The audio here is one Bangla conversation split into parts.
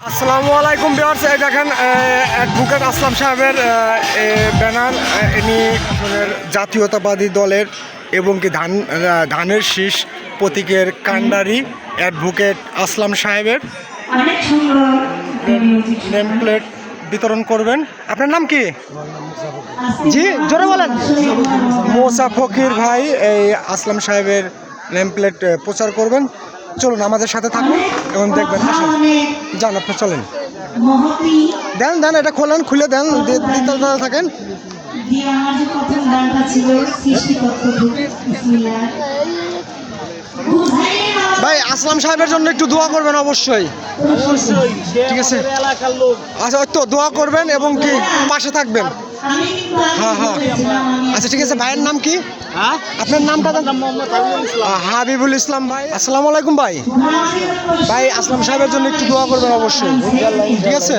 আসসালামু আলাইকুম বিয়ার্স এই দেখেন অ্যাডভোকেট আসলাম সাহেবের ব্যানার ইনি জাতীয়তাবাদী দলের এবং কি ধান ধানের শীষ প্রতীকের কাণ্ডারি অ্যাডভোকেট আসলাম সাহেবের। নেম প্লেট বিতরণ করবেন। আপনার নাম কি? জি জোরে বলেন। মোসা ফকির ভাই এই আসলাম সাহেবের নেম প্লেট প্রচার করবেন। চলুন আমাদের সাথে থাকুন এবং দেখবেন আসুন। যান আপনি চলেন। দেন দেন এটা খোলেন খুলে দেন দিতে থাকেন। ভাই আসলাম সাহেবের জন্য একটু দোয়া করবেন অবশ্যই। ঠিক আছে? আচ্ছা তো দোয়া করবেন এবং কি পাশে থাকবেন। হ্যাঁ, হ্যাঁ। আচ্ছা ঠিক আছে ভাইয়ের নাম কি? আপনার নামটা হাবিবুল ইসলাম ভাই আসসালামু আলাইকুম ভাই। ভাই আসলাম সাহেবের জন্য একটু দোয়া করবেন অবশ্যই। ঠিক আছে?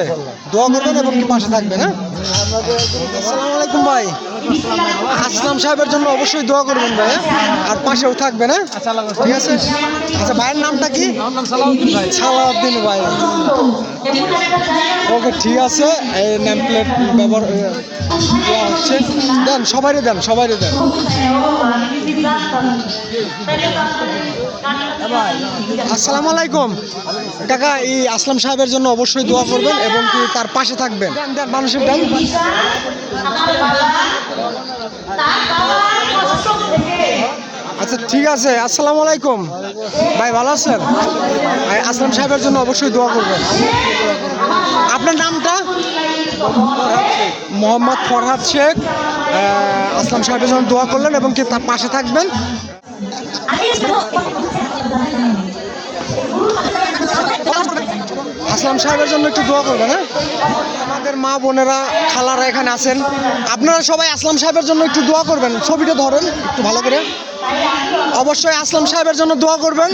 দোয়া করবেন এবং কি পাশে থাকবেন হ্যাঁ? আসসালামু আলাইকুম ভাই। আসলাম সাহেবের জন্য অবশ্যই দোয়া করবেন ভাই হ্যাঁ? আর পাশেও থাকবেন হ্যাঁ। ঠিক আছে? আচ্ছা ভাইয়ের নামটা কি? সালাউদ্দিন ভাই। ওকে ঠিক আছে। এই নেম প্লেট ব্যবহার দেওয়া হচ্ছে। দেন সবারই দেন সবারই দেন। আসসালামু আলাইকুম। কাকা এই আসলাম সাহেবের জন্য অবশ্যই দোয়া করবেন এবং কি তার পাশে থাকবেন। দেন দেন। মানুষের দেন। আচ্ছা ঠিক আছে। আসসালামু আলাইকুম। ভাই ভালো আছেন? ভাই, আসলাম সাহেবের জন্য অবশ্যই দোয়া করবেন। আপনার নামটা? মোহাম্মদ ফরহাদ শেখ। আসলাম সাহেবের জন্য দোয়া করলেন এবং কি তার পাশে থাকবেন। আসলাম সাহেবের জন্য একটু দোয়া করবেন হ্যাঁ? আমাদের মা বোনেরা খালারা এখানে আছেন। আপনারা সবাই আসলাম সাহেবের জন্য একটু দোয়া করবেন। ছবিটা ধরেন একটু ভালো করে। অবশ্যই আসলাম সাহেবের জন্য দোয়া করবেন।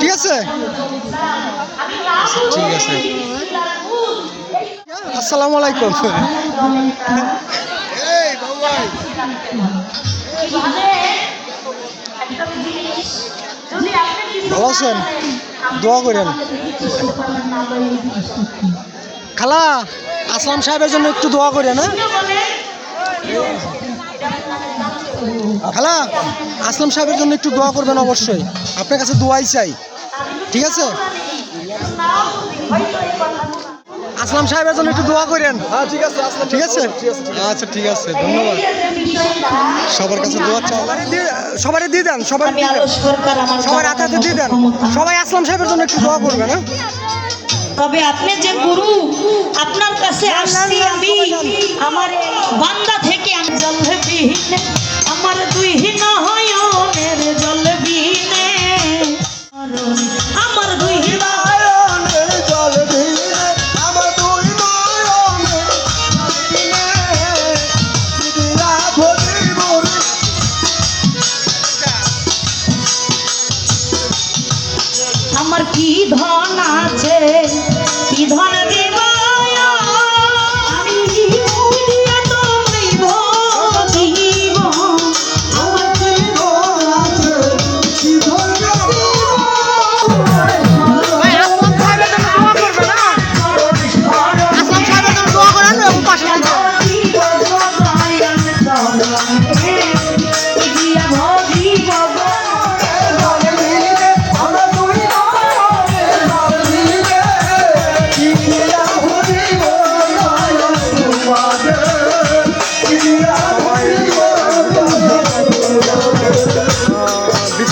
ঠিক আছে? ঠিক আছে। আসসালামু আলাইকুম। ভালো আছেন? দোয়া করেন। খালা আসলাম সাহেবের জন্য একটু দোয়া করেন হ্যাঁ খালা আসলাম সাহেবের জন্য একটু দোয়া করবেন অবশ্যই। আপনার কাছে দোয়াই চাই। ঠিক আছে? আসলাম সাহেবের জন্য একটু দোয়া করেন। হ্যাঁ ঠিক আছে ঠিক আছে? আচ্ছা ঠিক আছে ধন্যবাদ। সবার কাছে দোয়া চাই। সবারই দিয়ে দেন আলো সবার হাতে হাতে দিয়ে দেন। সবাই আসলাম সাহেবের জন্য একটু দোয়া করবেন হ্যাঁ? তবে আপনি যে গুরু আপনার কাছে আসছি আমি। আমার বান্দা থেকে আমি জল আমার দুই আমার কি ধন আছে? কি ধন দিব?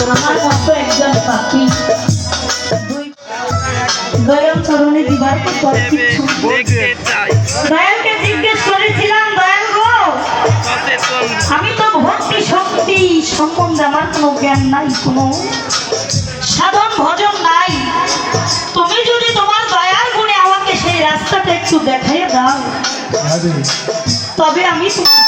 আমার মতো একজন পাখি দয়াল চরণে দিবার পর দয়ালকে জিজ্ঞেস করেছিলাম দয়াল গো আমি তো ভক্তি শক্তি সম্বন্ধে আমার কোনো জ্ঞান নাই কোনো সাধন ভজন নাই। তুমি যদি তোমার দয়ার গুণে আমাকে সেই রাস্তাটা একটু দেখাইয়ে দাও তবে আমি তোমার